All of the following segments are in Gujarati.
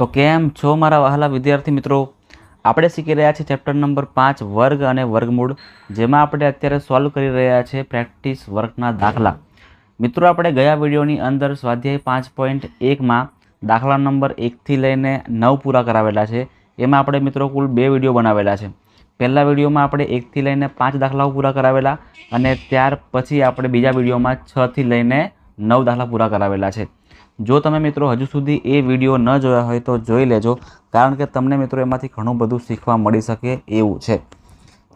તો કેમ છો મારા વહાલા વિદ્યાર્થી મિત્રો? આપણે શીખી રહ્યા છીએ ચેપ્ટર નંબર પાંચ, વર્ગ અને વર્ગમૂળ, જેમાં આપણે અત્યારે સોલ્વ કરી રહ્યા છીએ પ્રેક્ટિસ વર્કના દાખલા. મિત્રો, આપણે ગયા વિડીયોની અંદર સ્વાધ્યાય પાંચ પોઈન્ટ એકમાં દાખલા નંબર એકથી લઈને નવ પૂરા કરાવેલા છે. એમાં આપણે મિત્રો કુલ બે વીડિયો બનાવેલા છે. પહેલા વિડીયોમાં આપણે એકથી લઈને પાંચ દાખલાઓ પૂરા કરાવેલા અને ત્યાર પછી આપણે બીજા વિડીયોમાં છથી લઈને નવ દાખલા પૂરા કરાવેલા છે. જો તમે મિત્રો હજુ સુધી એ વીડિયો ન જોયા હોય તો જોઈ લેજો, કારણ કે તમને મિત્રો એમાંથી ઘણું બધું શીખવા મળી શકે એવું છે.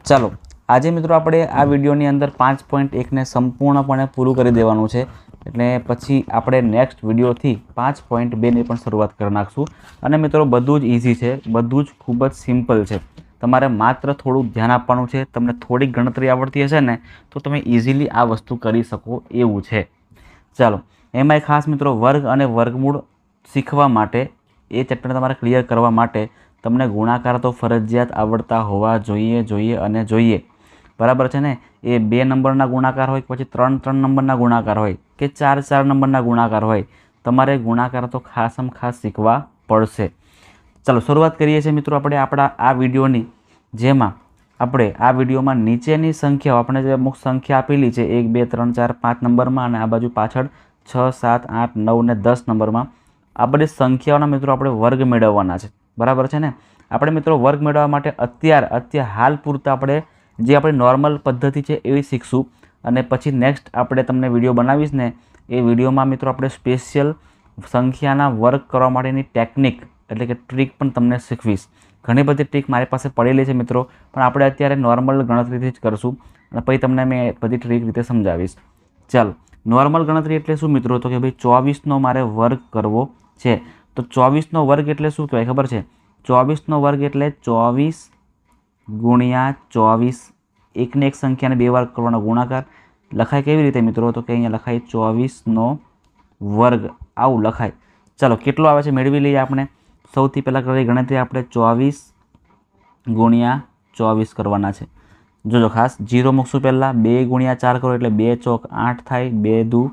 ચાલો, આજે મિત્રો આપણે આ વિડીયોની અંદર પાંચ પોઈન્ટ એકને સંપૂર્ણપણે પૂરું કરી દેવાનું છે. એટલે પછી આપણે નેક્સ્ટ વિડીયોથી પાંચ પોઈન્ટ બેની પણ શરૂઆત કરી નાખશું. અને મિત્રો બધું જ ઇઝી છે, બધું જ ખૂબ જ સિમ્પલ છે. તમારે માત્ર થોડું ધ્યાન આપવાનું છે, તમને થોડીક ગણતરી આવડતી હશે ને, તો તમે ઇઝીલી આ વસ્તુ કરી શકો એવું છે. ચાલો એમાંય ખાસ મિત્રો વર્ગ અને વર્ગમૂળ શીખવા માટે એ ચેપ્ટર તમારે ક્લિયર કરવા માટે તમને ગુણાકાર તો ફરજિયાત આવડતા હોવા જોઈએ જોઈએ અને જોઈએ. બરાબર છે ને? એ બે નંબરના ગુણાકાર હોય પછી ત્રણ ત્રણ નંબરના ગુણાકાર હોય કે ચાર ચાર નંબરના ગુણાકાર હોય, તમારે ગુણાકાર તો ખાસમ ખાસ શીખવા પડશે. ચાલો, શરૂઆત કરીએ છીએ મિત્રો આપણે આપણા આ વિડીયોની, જેમાં આપણે આ વિડીયોમાં નીચેની સંખ્યાઓ, આપણે જે અમુક સંખ્યા આપેલી છે, એક, બે, ત્રણ, ચાર, પાંચ નંબરમાં અને આ બાજુ પાછળ છ, સાત, આઠ, નવ ને દસ નંબરમાં આ બધી સંખ્યાઓના મિત્રો આપણે વર્ગ મેળવવાના છે. બરાબર છે ને? આપણે મિત્રો વર્ગ મેળવવા માટે અત્યાર અત્યાર હાલ પૂરતા આપણે જે આપણી નોર્મલ પદ્ધતિ છે એવી શીખશું. અને પછી નેક્સ્ટ આપણે તમને વીડિયો બનાવીશ ને, એ વિડીયોમાં મિત્રો આપણે સ્પેશિયલ સંખ્યાના વર્ગ કરવા માટેની ટેકનિક એટલે કે ટ્રીક પણ તમને શીખવીશ. ઘણી બધી ટ્રીક મારી પાસે પડેલી છે મિત્રો, પણ આપણે અત્યારે નોર્મલ ગણતરીથી જ કરશું. અને પછી તમને મેં બધી ટ્રીક રીતે સમજાવીશ. ચાલો. નોર્મલ ગણતરી એટલે શું મિત્રો? તો કે ભાઈ ચોવીસનો મારે વર્ગ કરવો છે. તો ચોવીસનો વર્ગ એટલે શું કહેવાય? ખબર છે? ચોવીસનો વર્ગ એટલે ચોવીસ ગુણ્યા ચોવીસ. એકને એક સંખ્યાને બે વાર કરવાનો ગુણાકાર. લખાય કેવી રીતે મિત્રો? તો કે અહીંયા લખાય ચોવીસનો વર્ગ. આવું લખાય. ચાલો, કેટલો આવે છે મેળવી લઈએ આપણે? સૌથી પહેલાં કરેલી ગણતરી આપણે ચોવીસ ગુણ્યા ચોવીસ કરવાના છે. જોજો ખાસ, જીરો મૂકશું પહેલાં, બે ગુણ્યા ચાર કરો એટલે બે ચોક આઠ થાય, બે દુ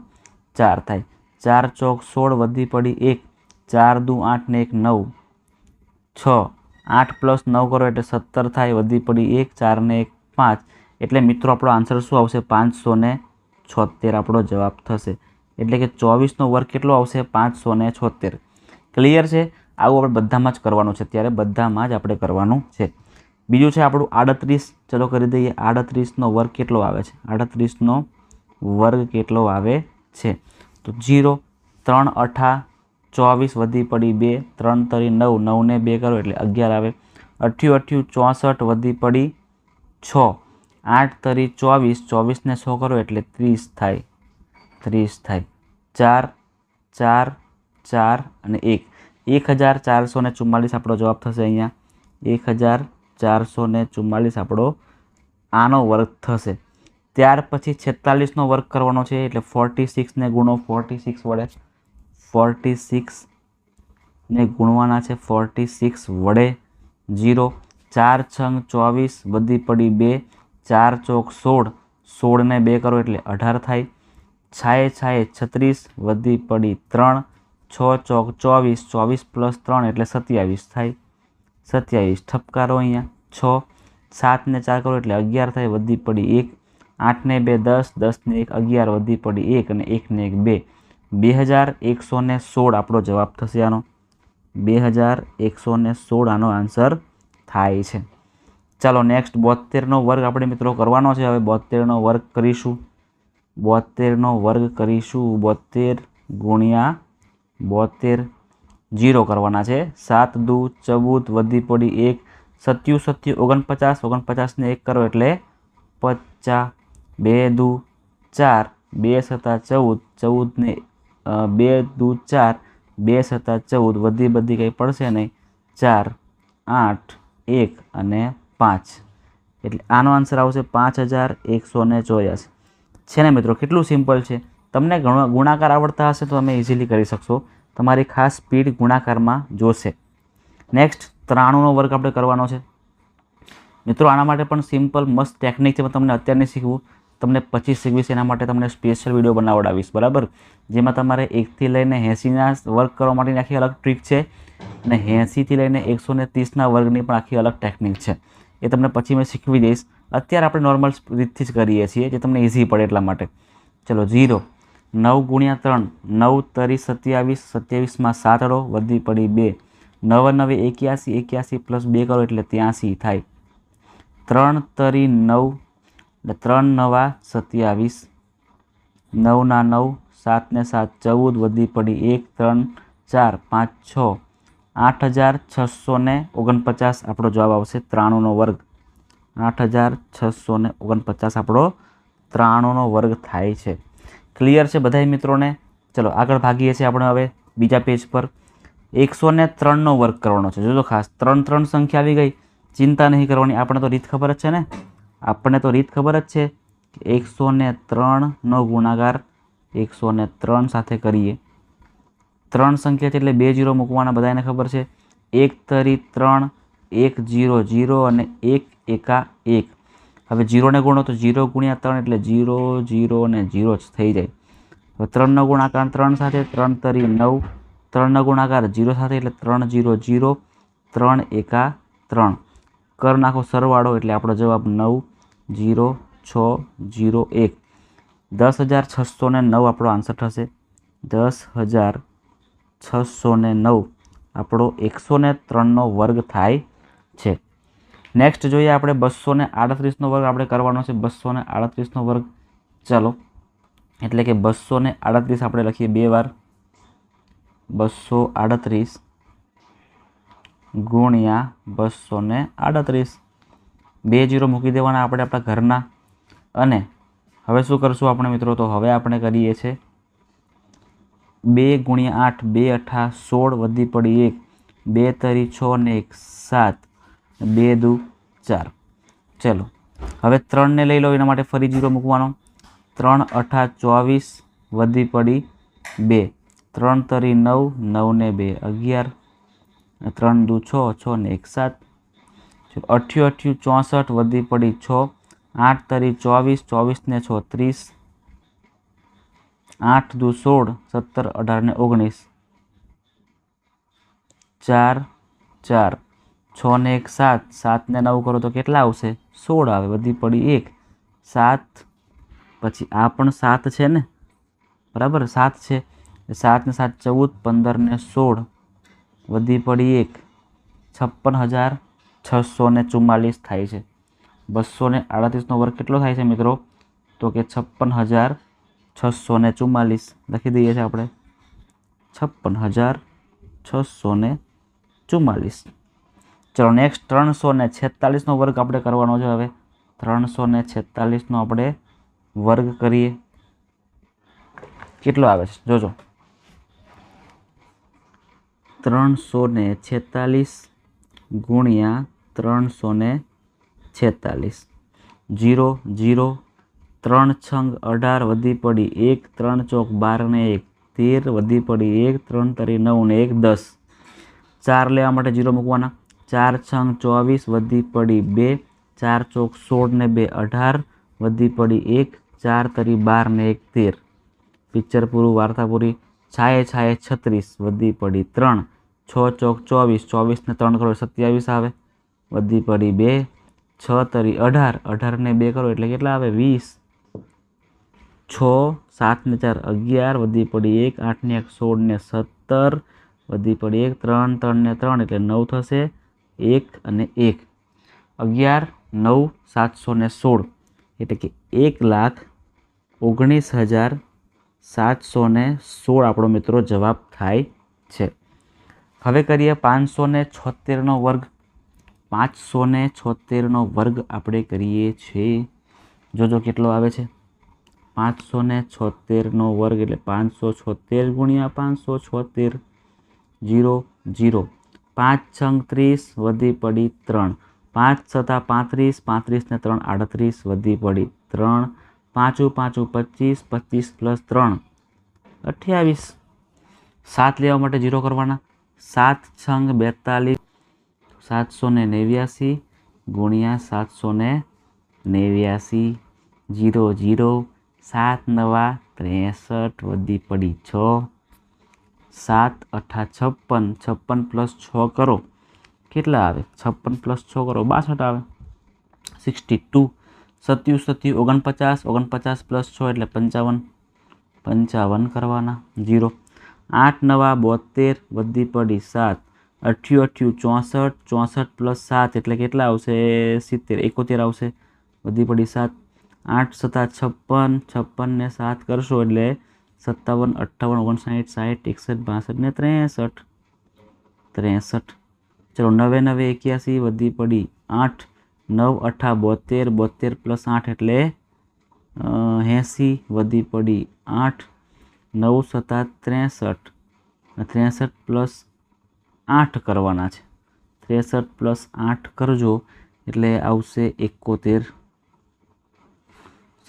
ચાર થાય. ચાર ચોક સોળ વધી પડી એક, ચાર દુ આઠ ને એક નવ. છ, આઠ પ્લસ નવ કરો એટલે સત્તર થાય, વધી પડી એક, ચાર ને એક પાંચ. એટલે મિત્રો, આપણો આન્સર શું આવશે? પાંચસો ને છોતેર આપણો જવાબ થશે. એટલે કે ચોવીસનો વર્ગ કેટલો આવશે? પાંચસો ને છોતેર. ક્લિયર છે? આવું આપણે બધામાં જ કરવાનું છે. ત્યારે બધામાં જ આપણે કરવાનું છે. બીજું છે આપણું આડત્રીસ. ચલો કરી દઈએ, આડત્રીસનો વર્ગ કેટલો આવે છે? આડત્રીસનો વર્ગ કેટલો આવે છે? તો જીરો, ત્રણ અઠા, ચોવીસ વધી પડી બે, ત્રણ તરી નવ, નવને બે કરો એટલે અગિયાર આવે. અઠ્યું અઠ્યું, ચોસઠ વધી પડી છ. આઠ તરી ચોવીસ, ચોવીસને સો કરો એટલે ત્રીસ થાય. ત્રીસ થાય. ચાર ચાર ચાર અને એક. એક હજાર ચારસો ને ચુમ્માલીસ આપણો જવાબ થશે અહીંયા. એક હજાર ચારસો ને ચુમ્માલીસ આપણો આનો વર્ગ થશે. ત્યાર પછી છેતાલીસનો વર્ગ કરવાનો છે, એટલે ફોર્ટી સિક્સને ગુણો, ફોર્ટી સિક્સ વડે ફોર્ટી સિક્સને ગુણવાના છે, ફોર્ટી સિક્સ વડે જીરો ચાર છંગ ચોવીસ વધી પડી બે, ચાર ચોક સોળ, સોળને બે કરો એટલે અઢાર થાય. છાએ છાએ છત્રીસ વધી પડી ત્રણ, છ ચોક ચોવીસ ચોવીસ પ્લસ ત્રણ એટલે સત્યાવીસ થાય. સત્યાવીસ, ઠપકારો અહીંયા. છ, સાતને ચાર કરો એટલે અગિયાર થાય, વધી પડી એક. આઠને બે, દસ, દસને એક, અગિયાર, વધી પડી એક અને એકને એક, બે. બે હજાર એકસો ને સોળ આપણો જવાબ થશે આનો. બે હજાર એકસો ને સોળ આનો આન્સર થાય છે. ચાલો નેક્સ્ટ બોતેરનો વર્ગ આપણે મિત્રો કરવાનો છે. હવે બોતેરનો વર્ગ કરીશું. બોતેરનો વર્ગ કરીશું. બોતેર ગુણ્યા બોતેર જીરો કરવાના છે. સાત દુ, ચૌદ, વધી પડી એક, સત્યુ સત્યુ, ઓગણપચાસ, ઓગણપચાસને એક કરો એટલે પચાસ. બે દુ, ચાર, બે સત્તા ચૌદ, ચૌદને બે દુ, ચાર, બે સત્તા ચૌદ, વધી બધી કંઈ પડશે નહીં. ચાર, આઠ, એક અને પાંચ. એટલે આનો આન્સર આવશે પાંચ હજાર એકસો ને ચોર્યાસી. છે ને મિત્રો, કેટલું સિમ્પલ છે? તમને ગુણાકાર આવડતા હશે તો તમે ઇઝીલી કરી શકશો. તમારી ખાસ સ્પીડ ગુણાકારમાં જોશે. નેક્સ્ટ ત્રાણુંનો વર્ગ આપણે કરવાનો છે. મિત્રો, આના માટે પણ સિમ્પલ મસ્ત ટેકનિક છે. તમને અત્યારની શીખવું. તમને પચીસ શીખવીશ એના માટે તમને સ્પેશિયલ વીડિયો બનાવડાવીશ. બરાબર? જેમાં તમારે એકથી લઈને એંસીના વર્ક કરવા માટેની આખી અલગ ટ્રીક છે અને એંસીથી લઈને એકસો ને ત્રીસના વર્ગની પણ આખી અલગ ટેકનિક છે. એ તમને પછી મેં શીખવી દઈશ. અત્યારે આપણે નોર્મલ રીતથી જ કરીએ છીએ, જે તમને ઇઝી પડે એટલા માટે. ચલો ઝીરો નવ ગુણ્યા ત્રણ, નવ તરી સત્યાવીસ, સત્યાવીસમાં સાત અડો, વધી પડી બે. નવ નવે એક્યાસી એક્યાસી પ્લસ બે કરો એટલે ત્યાંસી થાય. ત્રણ તરી નવ, એટલે ત્રણ નવા સત્યાવીસ. નવના નવ સાતને સાત ચૌદ, વધી પડી એક, ત્રણ, ચાર, પાંચ, છ. આઠ હજાર છસો ને ઓગણપચાસ આપણો જવાબ આવશે ત્રાણુંનો વર્ગ. આઠ હજાર છસો ઓગણપચાસ આપણો ત્રાણુંનો વર્ગ થાય છે. ક્લિયર છે બધા મિત્રોને? ચલો, આગળ ભાગીએ છીએ આપણે હવે બીજા પેજ પર. એકસો ને ત્રણનો વર્ગ કરવાનો છે. જોજો ખાસ ત્રણ ત્રણ સંખ્યા આવી ગઈ. ચિંતા નહીં કરવાની, આપણે તો રીત ખબર જ છે ને? આપણને તો રીત ખબર જ છે કે એકસો ને ત્રણનો ગુણાકાર એકસો ને ત્રણ સાથે કરીએ. ત્રણ સંખ્યા છે એટલે બે જીરો મૂકવાના બધાને ખબર છે. એક તરી ત્રણ, એક જીરો જીરો અને એક એકા એક. હવે જીરોને ગુણો તો જીરો ગુણ્યા ત્રણ એટલે જીરો જીરો અને જીરો જ થઈ જાય. હવે ત્રણનો ગુણાકાર ત્રણ સાથે, ત્રણ તરી નવ. ત્રણનો ગુણાકાર જીરો સાથે એટલે ત્રણ જીરો જીરો, ત્રણ એકા ત્રણ. કર નાખો સરવાળો એટલે આપણો જવાબ નવ, જીરો, છ, જીરો, એક. દસ હજાર છસો ને નવ આપણો આન્સર થશે. દસ હજાર છસો ને નવ. આપણો એકસો ને ત્રણનો વર્ગ થાય છે. નેક્સ્ટ જોઈએ આપણે બસો ને આડત્રીસનો વર્ગ આપણે કરવાનો છે. બસો ને આડત્રીસનો વર્ગ. ચાલો. એટલે કે બસો ને આડત્રીસ આપણે લખીએ બે વાર. બસો આડત્રીસ ગુણ્યા બસો ને આડત્રીસ. બે જીરો મૂકી દેવાના આપણે આપણા ઘરના. અને હવે શું કરશું આપણે મિત્રો? તો હવે આપણે કરીએ છીએ બે ગુણ્યા આઠ, બે અઠા, સોળ વધી પડી એક. બે તરી છ ને એક, સાત. બે દુ ચાર. ચલો. હવે ત્રણને લઈ લો એના માટે ફરી જીરો મૂકવાનો. ત્રણ, અઠા, ચોવીસ, વધી પડી બે. ત્રણ તરી નવ, નવને બે, અગિયાર. ત્રણ દુ છ છ ને એક સાત. અઠ્યું અઠ્યું, ચોસઠ, વધી પડી છ. આઠ તરી ચોવીસ ચોવીસને છો, ત્રીસ. આઠ દુ સોળ, સત્તર, અઢાર ને ઓગણીસ. ચાર ચાર. છ ને એક સાત સાત ને નવ કરો તો કેટલા આવશે? સોળ આવે વધી પડી એક. સાત, પછી આ પણ સાત છે ને? બરાબર, સાત છે. સાત ને સાત, ચૌદ પંદર ને સોળ વધી પડી એક. છપ્પન હજાર છસો ને ચુમ્માલીસ થાય છે. બસો ને આડત્રીસનો વર્ગ કેટલો થાય છે મિત્રો? તો કે છપ્પન હજાર છસો ને ચુમ્માલીસ. લખી દઈએ છીએ આપણે. છપ્પન હજાર છસો ને ચુમ્માલીસ. ચલો નેક્સ્ટ ત્રણસો ને છેતાલીસનો વર્ગ આપણે કરવાનો છે હવે. ત્રણસો ને છેતાલીસનો આપણે વર્ગ કરીએ. કેટલો આવે છે? જોજો. ત્રણસો ને છેતાલીસ ગુણ્યા ત્રણસો ને છેતાલીસ. જીરો જીરો, ત્રણ છંગ અઢાર વધી પડી એક, ત્રણ ચોક બાર ને એક. તેર વધી પડી એક, ત્રણ તરી નવ ને એક, દસ. ચાર લેવા માટે જીરો મૂકવાના. ચાર છંગ ચોવીસ વધી પડી બે, ચાર ચોક સોળ ને બે અઢાર, વધી પડી એક, ચાર તરી બાર ને એક તેર. પિક્ચર પૂરું, વાર્તા પૂરી. છાએ છાએ છત્રીસ, વધી પડી ત્રણ. છ ચોક ચોવીસ ચોવીસ ને ત્રણ કરો સત્યાવીસ આવે. વધી પડી બે, છ તરી અઢાર અઢાર ને બે કરો એટલે કેટલા આવે? વીસ. છ, સાત ને ચાર, અગિયાર, વધી પડી એક, આઠ ને એક, સોળ ને સત્તર, વધી પડી એક, ત્રણ ત્રણ ને ત્રણ એટલે નવ થશે. એક અને એક. અગિયાર, નવ, સાતસો ને સોળ. એટલે કે એક લાખ ઓગણીસ હજાર સાતસો ને સોળ આપણો મિત્રો જવાબ થાય છે. હવે કરીએ પાંચસો ને છોતેરનો વર્ગ. પાંચસો ને છોતેરનો વર્ગ આપણે કરીએ છીએ. જોજો કેટલો આવે છે. પાંચસો ને છોતેરનો વર્ગ એટલે પાંચસો છોતેર ગુણ્યા પાંચસો છોતેર, જીરો જીરો. પાંચ છંગ ત્રીસ, વધી પડી ત્રણ. પાંચ છતાં પાંત્રીસ પાંત્રીસ ને ત્રણ આડત્રીસ, વધી પડી ત્રણ. પાંચું પાંચું પચીસ પચીસ પ્લસ ત્રણ. અઠ્યાવીસ. સાત લેવા માટે જીરો કરવાના. સાત છંગ બેતાલીસ, સાતસો ને નેવ્યાસી ગુણ્યા સાતસો ને નેવ્યાસી. Zero zero. સાત નવા, ત્રેસઠ, વધી પડી છ. સાત અઠા છપ્પન છપ્પન પ્લસ છ કરો. કેટલા આવે? છપ્પન પ્લસ છ કરો. બાસઠ આવે. Sixty two. સત્યુ સત્યુ ઓગણપચાસ ઓગણપચાસ પ્લસ છ એટલે પંચાવન. પંચાવન કરવાના. જીરો આઠ નવા બોતેર વધી પડી સાત. અઠ્યું અઠ્યું ચોસઠ ચોસઠ પ્લસ સાત એટલે કેટલા આવશે? સિત્તેર, એકોતેર આવશે. વધી પડી સાત. આઠ સત્તા છપ્પન છપ્પન ને સાત કરશો એટલે સત્તાવન અઠ્ઠાવન ઓગણસાઠ સાઠ એકસઠ બાસઠ ને ત્રેસઠ ત્રેસઠ ચલો નવે નવે એક્યાસી વધી પડી આઠ નવ અઠા બોતેર બોતેર પ્લસ આઠ એટલે એંસી વધી પડી આઠ નવ સત્તા ત્રેસઠ અને ત્રેસઠ પ્લસ આઠ કરવાના છે ત્રેસઠ પ્લસ આઠ કરજો એટલે આવશે એકોતેર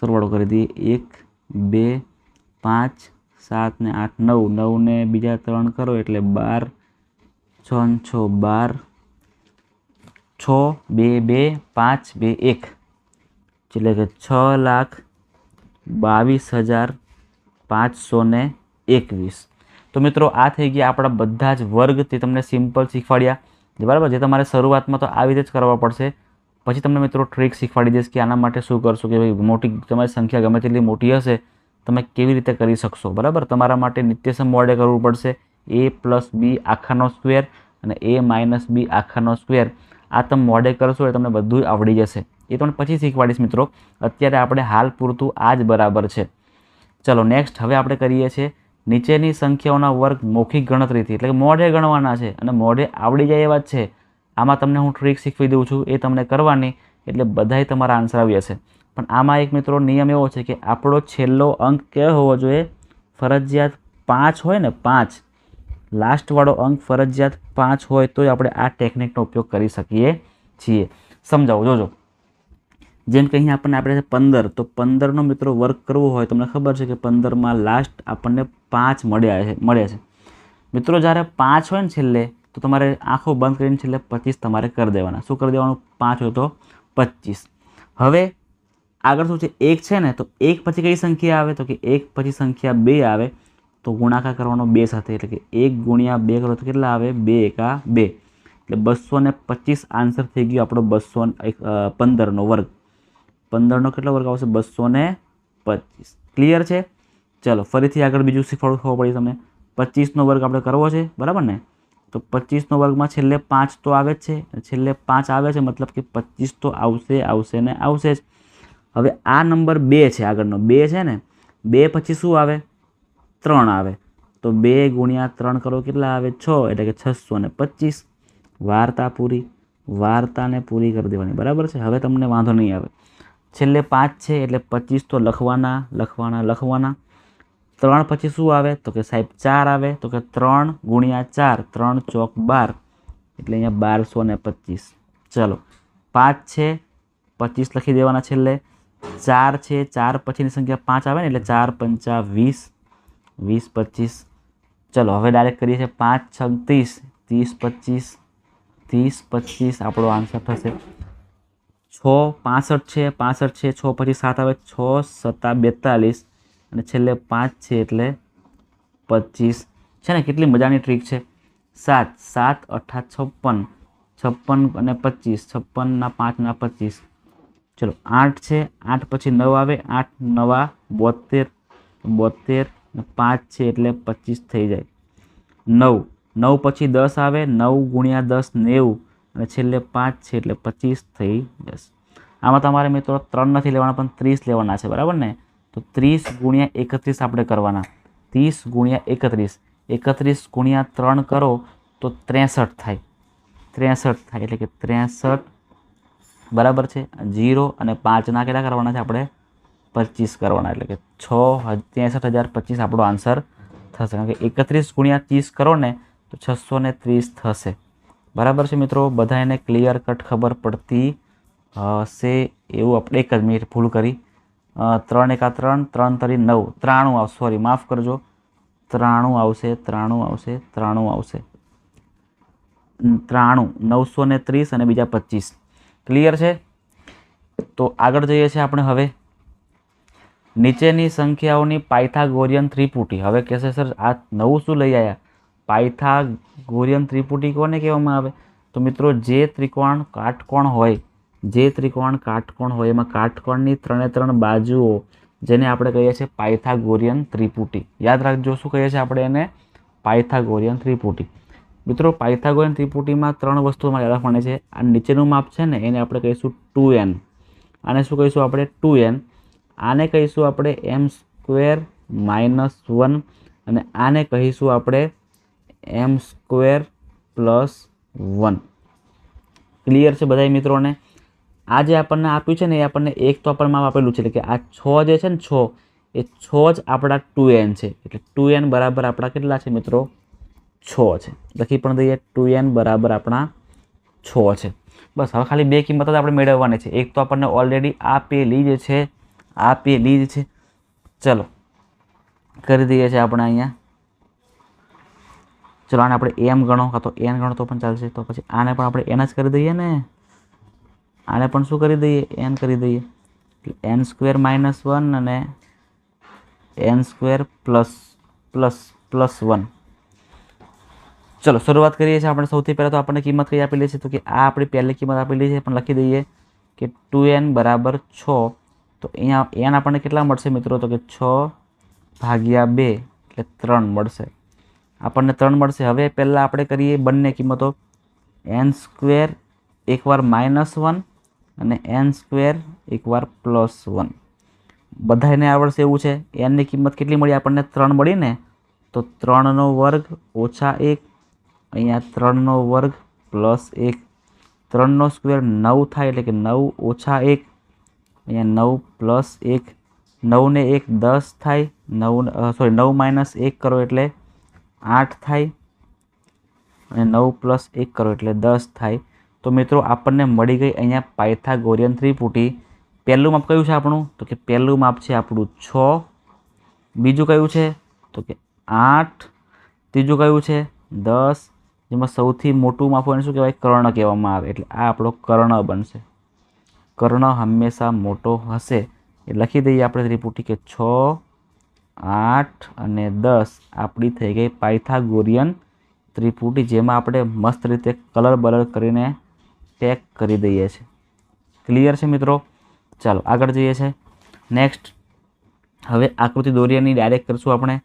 સરવાળો કરી દઈએ એક બે પાંચ, સાત ને આઠ, નવ. નવ ને બીજા ત્રણ કરો એટલે બાર. છ છ, બાર. છ, બે બે, પાંચ, બે, એક. એટલે કે છ લાખ બાવીસ હજાર પાંચસો ને એકવીસ. તો મિત્રો, આ થઈ ગયા આપણા બધા જ વર્ગ. તે તમને સિમ્પલ શીખવાડ્યા. બરાબર, જે તમારે શરૂઆતમાં તો આવી રીતે જ કરવા પડશે. પછી તમને મિત્રો ટ્રીક શીખવાડી દઈશ કે આના માટે શું કરશો કે ભાઈ મોટી, તમારી સંખ્યા ગમે તેટલી મોટી હશે. તમે કેવી રીતે કરી શકશો, બરાબર? તમારા માટે નિત્યસમ મોડે કરવું પડશે. એ પ્લસ બી આખાનો સ્ક્વેર અને એ માઇનસ બી આખાનો સ્ક્વેર આ તમે મોડે કરશો એટલે તમને બધું આવડી જશે. એ તમને પછી શીખવાડીશ મિત્રો. અત્યારે આપણે હાલ પૂરતું આ જ બરાબર છે. ચલો નેક્સ્ટ હવે આપણે કરીએ છીએ નીચેની સંખ્યાઓના વર્ગ મૌખિક ગણતરીથી. એટલે કે મોઢે ગણવાના છે અને મોઢે આવડી જાય એવા જ છે. આમાં તમને હું ટ્રીક શીખવી દઉં છું. એ તમને કરવાની. એટલે બધાય તમારા આન્સર આવી જશે પણ આમાં એક મિત્રો નિયમ એવો છે કે આપણો છેલ્લો અંક કયો હોવો જોઈએ? ફરજિયાત પાંચ હોય ને પાંચ. લાસ્ટવાળો અંક ફરજિયાત પાંચ હોય તોય આપણે આ ટેકનિકનો ઉપયોગ કરી શકીએ છીએ. સમજાવું? જોજો. જેમ કે અહીંયા આપણને આપણે પંદર. તો પંદરનો મિત્રો વર્ક કરવો હોય તમને ખબર છે કે પંદરમાં લાસ્ટ આપણને પાંચ મળ્યા છે મળ્યા છે. મિત્રો જ્યારે પાંચ હોય ને છેલ્લે, તો તમારે આંખો બંધ કરીને છેલ્લે પચીસ તમારે કરી દેવાના. શું કરી દેવાનું? પાંચ હોય તો પચીસ. હવે આગળ શું છે? એક છે ને, તો એક પછી કઈ સંખ્યા આવે? તો કે એક પછી સંખ્યા બે આવે. તો ગુણાકાર કરવાનો બે સાથે, એટલે કે એક ગુણ્યા બે કરો તો કેટલા આવે? બે એકા બે. એટલે બસો ને પચીસ આન્સર થઈ ગયો આપણો બસો પંદરનો વર્ગ. પંદરનો કેટલો વર્ગ આવશે? બસો ને પચીસ. ક્લિયર છે? ચલો, ફરીથી આગળ બીજું શીખવાડું ખબર પડી તમને. પચીસનો વર્ગ આપણે કરવો છે, બરાબર ને? તો પચીસનો વર્ગમાં છેલ્લે પાંચ તો આવે જ છેલ્લે પાંચ આવે છે, મતલબ કે પચીસ તો આવશે આવશે ને આવશે જ. હવે આ નંબર બે છે આગળનો. બે છે ને, બે પછી શું આવે? ત્રણ આવે. તો બે ગુણ્યા ત્રણ કરો કેટલા આવે? છ, એટલે કે છસો ને પચીસ. વાર્તા પૂરી, વાર્તાને પૂરી કરી દેવાની. બરાબર છે? હવે તમને વાંધો નહીં આવે. છેલ્લે પાંચ છે, એટલે પચીસ તો લખવાના લખવાના લખવાના. ત્રણ પછી શું આવે? તો કે સાહેબ ચાર આવે. તો કે ત્રણ ગુણ્યા ચાર, ત્રણ ચોક બાર. એટલે અહીંયા બારસો ને પચીસ. ચલો, પાંચ છે, પચીસ લખી દેવાના છેલ્લે. ચાર છે, ચાર પછીની સંખ્યા પાંચ આવે ને એટલે ચાર પંચા વીસ વીસ પચીસ. ચલો, હવે ડાયરેક્ટ કરીએ છીએ પાંચ છત્રીસ ત્રીસ. પચીસ ત્રીસ પચીસ આપણો આન્સર થશે. છ પાસઠ છે પાસઠ છે, છ પછી સાત આવે, છ સત્તા બેતાલીસ. અને છેલ્લે પાંચ છે એટલે પચીસ. છે ને, કેટલી મજાની ટ્રીક છે. સાત સાત, અઠા, છપ્પન. છપ્પન અને પચીસ. છપ્પનના પાંચના પચીસ. ચલો, આઠ છે, આઠ પછી નવ આવે, આઠ, નવા, બોતેર બોતેર પાંચ છે એટલે પચીસ થઈ જાય. નવ નવ પછી દસ આવે, નવ ગુણ્યા દસ નેવું, અને છેલ્લે પાંચ છે એટલે પચીસ થઈ જશે. આમાં તમારે મિત્રો ત્રણ નથી લેવાના, પણ ત્રીસ લેવાના છે, બરાબર ને? તો ત્રીસ ગુણ્યા એકત્રીસ આપણે કરવાના. ત્રીસ ગુણ્યા એકત્રીસ એકત્રીસ ગુણ્યા ત્રણ કરો તો ત્રેસઠ થાય. ત્રેસઠ થાય એટલે કે ત્રેસઠ બરાબર છે? જીરો અને પાંચના કેટલા કરવાના છે આપણે? પચીસ કરવાના, એટલે કે છ ત્રેસઠ હજાર પચીસ આપણો આન્સર થશે. કારણ કે એકત્રીસ ગુણ્યા ત્રીસ કરો ને, તો છસો ને ત્રીસ થશે. બરાબર છે મિત્રો? બધા એને ક્લિયર કટ ખબર પડતી હશે એવું આપણે એક જ મિનિટ ભૂલ કરી. ત્રણ એકા ત્રણ ત્રણ તરી નવ. ત્રાણું આવશે. સોરી માફ કરજો. ત્રાણું આવશે ત્રાણું આવશે ત્રાણું આવશે. ત્રાણું. નવસો ને ત્રીસ અને બીજા પચીસ. ક્લિયર છે? તો આગળ જઈએ છીએ આપણે હવે. નીચેની સંખ્યાઓની પાયથાગોરિયન ત્રિપુટી. હવે કહેશે, સર, આ નવું શું લઈ આવ્યા પાયથાગોરિયન ત્રિપુટી કોને કહેવામાં આવે? તો મિત્રો, જે ત્રિકોણ કાટકોણ હોય, જે ત્રિકોણ કાટકોણ હોય, એમાં કાટકોણની ત્રણે ત્રણ બાજુઓ, જેને આપણે કહીએ છીએ પાયથાગોરિયન ત્રિપુટી. યાદ રાખજો, શું કહીએ છીએ આપણે એને? પાયથાગોરિયન ત્રિપુટી. મિત્રો પાયથાગોરિયન ત્રિપુટીમાં ત્રણ વસ્તુમાં યાદ રાખવાની છે. આ નીચેનું માપ છે ને, એને આપણે કહીશું ટુ એન આને શું કહીશું આપણે? ટુ એન આને કહીશું આપણે એમ સ્ક્વેર માઇનસ વન અને આને કહીશું આપણે એમ સ્ક્વેર પ્લસ વન. ક્લિયર છે બધા મિત્રોને? આ જે આપણને આપ્યું છે ને, એ આપણને એક તો આપણને માપ આપેલું છે, એટલે કે આ છ જે છે ને, છ, એ છ જ આપણા ટુ એન છે. એટલે ટુ એન બરાબર આપણા કેટલા છે મિત્રો? છ છે. લખી પણ દઈએ ટુ એન બરાબર આપણા છ છે. બસ, હવે ખાલી બે કિંમત જ આપણે મેળવવાની છે. એક તો આપણને ઓલરેડી આપેલી જ છે, આપેલી જ છે. ચલો, કરી દઈએ છીએ આપણે અહીંયા. ચલો, આને આપણે એમ ગણો, કાં તો એન ગણો તો પણ ચાલશે. તો પછી આને પણ આપણે એન જ કરી દઈએ ને? આને પણ શું કરી દઈએ? એન કરી દઈએ. એન સ્ક્વેર માઇનસ વન અને N square plus plus plus one ચલો, શરૂઆત કરીએ છીએ આપણે સૌથી પહેલાં તો આપણને કિંમત કઈ આપેલી છે? તો કે આ આપણી પહેલી કિંમત આપેલી છે, પણ લખી દઈએ કે ટુ એન બરાબર છ. તો અહીંયા એન આપણને કેટલા મળશે મિત્રો? તો કે છ ભાગ્યા બે, એટલે ત્રણ મળશે. આપણને ત્રણ મળશે. હવે પહેલાં આપણે કરીએ બંને કિંમતો. એન સ્ક્વેર એકવાર માઇનસ વન અને એન સ્ક્વેર એકવાર પ્લસ વન. બધાને આવડશે એવું છે. એનની કિંમત કેટલી મળી? આપણને ત્રણ મળી ને? તો ત્રણનો વર્ગ ઓછા એક અહીંયા ત્રણનો વર્ગ પ્લસ એક. ત્રણનો સ્ક્વેર નવ થાય એટલે કે નવ ઓછા એક. અહીંયા નવ પ્લસ એક, નવને એક દસ થાય. નવ સોરી નવ માઇનસ એક કરો એટલે આઠ થાય. અને નવ પ્લસ એક કરો એટલે દસ થાય. તો મિત્રો, આપણને મળી ગઈ અહીંયા પાયથાગોરિયન ત્રિપુટી. પહેલું માપ કયું છે આપણું? તો કે પહેલું માપ છે આપણું છ. બીજું કયું છે? તો કે આઠ. ત્રીજું કયું છે? દસ. જેમાં સૌથી મોટું માપ એને શું કહેવાય? કર્ણ કહેવામાં આવે. એટલે આ આપણો કર્ણ બનશે. કર્ણ હંમેશા મોટો હશે. એ લખી દઈએ આપણે ત્રિપુટી કે છ, આઠ અને દસ આપણી થઈ ગઈ પાયથાગોરિયન ત્રિપુટી, જેમાં આપણે મસ્ત રીતે કલર બલર કરીને પેક કરી દઈએ છીએ. ક્લિયર છે મિત્રો? ચાલો, આગળ જઈએ છે નેક્સ્ટ હવે આકૃતિ દોરિયાની ડાયરેક્ટ કરશું આપણે.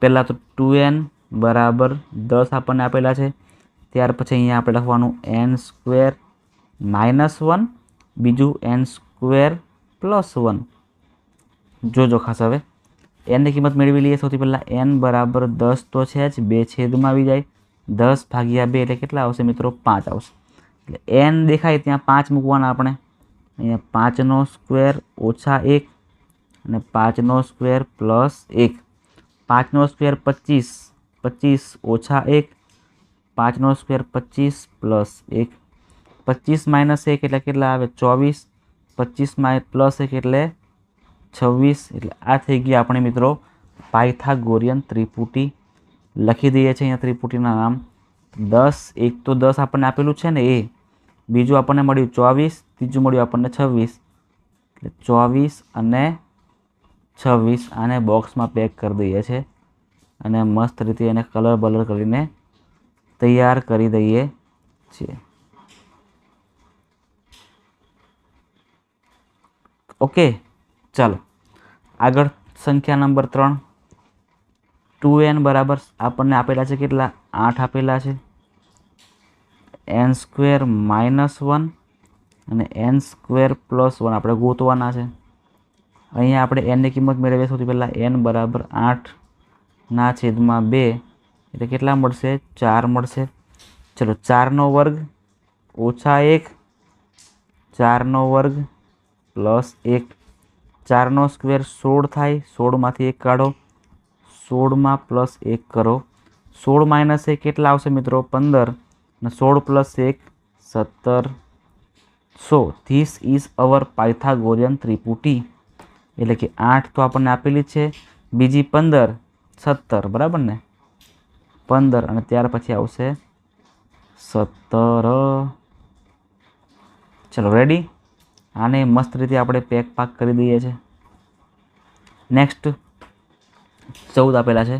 પહેલાં તો ટુ એન બરાબર દસ આપણને આપેલા છે. ત્યાર પછી અહીંયા આપણે લખવાનું એન સ્ક્વેર માઇનસ વન બીજું એન સ્ક્વેર પ્લસ વન જોજો ખાસ હવે. એનની કિંમત મેળવી લઈએ સૌથી પહેલાં. એન બરાબર દસ તો છે જ, બે છેદમાં આવી જાય. દસ ભાગ્યા બે એટલે કેટલા આવશે મિત્રો? પાંચ આવશે. એટલે એન દેખાય ત્યાં પાંચ મૂકવાના આપણે. અહીંયા પાંચનો સ્ક્વેર ઓછા એક અને પાંચનો સ્ક્વેર પ્લસ એક. પાંચનો સ્ક્વેર પચીસ. પચીસ ઓછા એક, પાંચનો સ્ક્વેર પચીસ પ્લસ એક. પચીસ માઇનસ એક એટલે કેટલા આવે? ચોવીસ. પચીસ માઈ પ્લસ એક એટલે છવ્વીસ. એટલે આ થઈ ગઈ આપણે મિત્રો પાયથાગોરિયન ત્રિપુટી. લખી દઈએ છીએ અહીંયા ત્રિપુટીના નામ. દસ, એક તો દસ આપણને આપેલું છે ને એ. બીજું આપણને મળ્યું ચોવીસ, ત્રીજું મળ્યું આપણને છવ્વીસ. એટલે ચોવીસ અને છવ્વીસ આને બોક્સમાં પેક કરી દઈએ છીએ. અને મસ્ત રીતે એને કલર બલર કરીને તૈયાર કરી દઈએ છીએ. ઓકે, ચાલો. આગળ સંખ્યા નંબર ત્રણ. ટુ એન બરાબર આપણને આપેલા છે કેટલા? આઠ આપેલા છે. એન સ્ક્વેર માઇનસ વન અને એન સ્ક્વેર પ્લસ વન. આપણે ગોતવાના છે. અહીંયા આપણે એનની કિંમત મેળવીએ સૌથી પહેલાં એન બરાબર આઠના છેદમાં બે, એટલે કેટલા મળશે? ચાર મળશે. ચલો, ચારનો વર્ગ ઓછા એક, ચારનો વર્ગ પ્લસ એક. ચારનો સ્ક્વેર સોળ થાય, સોળમાંથી એક કાઢો. સોળમાં પ્લસ એક કરો. સોળ માઇનસ એક કેટલા આવશે મિત્રો? પંદર. અને સોળ પ્લસ એક, સત્તર. So, this is our Pythagorean ત્રિપુટી. એટલે કે આઠ તો આપણને આપેલી છે. બીજી પંદર સત્તર, બરાબર ને? પંદર અને ત્યાર પછી આવશે સત્તર. ચલો રેડી આને મસ્ત રીતે આપણે પેક પાક કરી દઈએ છીએ નેક્સ્ટ ચૌદ આપેલા છે.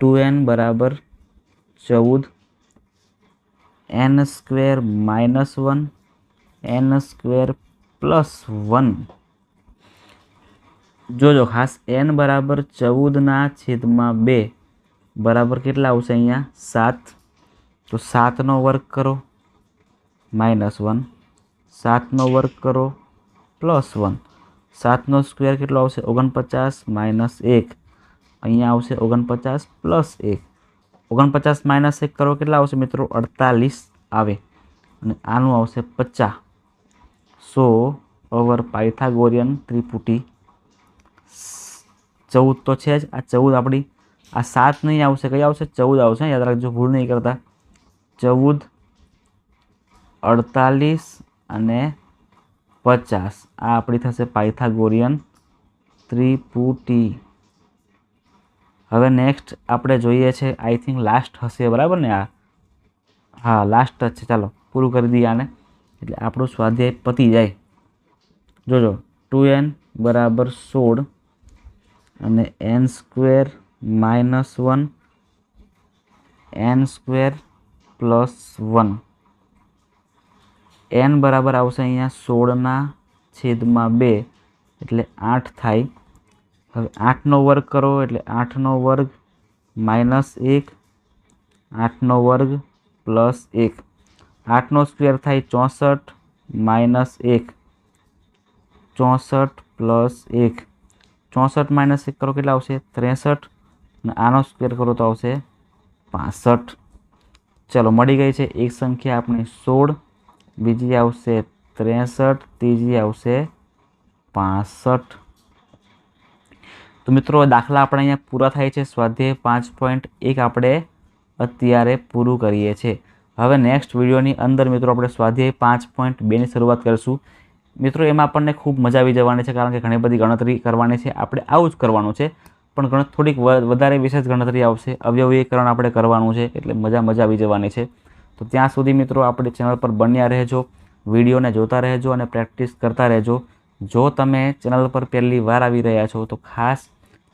ટુ એન બરાબર ચૌદ. N square minus one N square plus one જોજો, ખાસ એન બરાબર ચૌદના છેદમાં બે. બરાબર કેટલા આવશે અહીંયા? સાત. તો સાતનો વર્ગ કરો. Minus one. સાતનો વર્ગ કરો. Plus one. સાતનો સ્ક્વેર કેટલો આવશે? ઓગણપચાસ માઇનસ એક. અહીંયા આવશે ઓગણપચાસ પ્લસ એક. ઓગણપચાસ માઇનસ એક કરો, કેટલા આવશે મિત્રો? અડતાલીસ આવે. અને આનું આવશે પચાસ. સો ઓવર પાયથાગોરિયન ત્રિપુટી. ચૌદ તો છે જ. આ ચૌદ આપણી, આ સાત નહીં આવશે. કઈ આવશે? ચૌદ આવશે. યાદ રાખજો, ભૂલ નહીં કરતા. ચૌદ, અડતાલીસ અને પચાસ. આ આપણી થશે પાયથાગોરિયન ત્રિપુટી. હવે નેક્સ્ટ આપણે જોઈએ છે આઈ થિંક લાસ્ટ હશે. બરાબર ને આ? હા લાસ્ટ જ છે. ચાલો, પૂરું કરી દઈએ આને. એટલે આપણું સ્વાધ્યાય પતી જાય. જોજો, ટુ એન બરાબર સોળ. અને N square minus one N square plus one N બરાબર આવશે અહીંયા સોળના છેદમાં બે, એટલે આઠ થાય. હવે આઠનો વર્ગ કરો, એટલે આઠનો વર્ગ માઇનસ એક, આઠનો વર્ગ પ્લસ એક. આઠનો સ્ક્વેર થાય ચોસઠ માઇનસ એક. ચોસઠ પ્લસ એક. ચોસઠ માઇનસ એક કરો કેટલા આવશે? ત્રેસઠ. અને આનો સ્ક્વેર કરો તો આવશે પાસઠ. ચલો, મળી ગઈ છે એક સંખ્યા આપણે સોળ. બીજી આવશે ત્રેસઠ. ત્રીજી આવશે પાસઠ. તો મિત્રો, દાખલા આપણે અહીંયા પૂરા થાય છે. સ્વાધ્યાય પાંચ પોઈન્ટ એક આપણે અત્યારે પૂરું કરીએ છીએ. હવે નેક્સ્ટ વિડીયોની અંદર મિત્રો, આપણે સ્વાધ્યાય પાંચ પોઈન્ટ બેની શરૂઆત કરીશું. મિત્રો, એમાં આપણને ખૂબ મજા આવી જવાની છે, કારણ કે ઘણી બધી ગણતરી કરવાની છે. આપણે આવું જ કરવાનું છે, પણ ગણ થોડીક વધારે વિશેષ ગણતરી આવશે. અવયવીકરણ આપણે કરવાનું છે, એટલે મજા મજા આવી જવાની છે. તો ત્યાં સુધી મિત્રો, આપણી ચેનલ પર બન્યા રહેજો, વિડીયોને જોતા રહેજો અને પ્રેક્ટિસ કરતા રહેજો. જો તમે ચેનલ પર પહેલી વાર આવી રહ્યા છો, તો ખાસ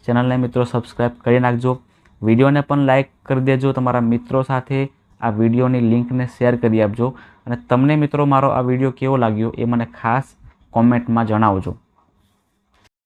ચેનલને મિત્રો સબસ્ક્રાઈબ કરી નાખજો. વિડીયોને પણ લાઇક કરી દેજો. તમારા મિત્રો સાથે આ વિડીયોની લિંકને શેર કરી આપજો. અને તમને મિત્રો મારો આ વીડિયો કેવો લાગ્યો એ મને ખાસ કોમેન્ટમાં જણાવજો.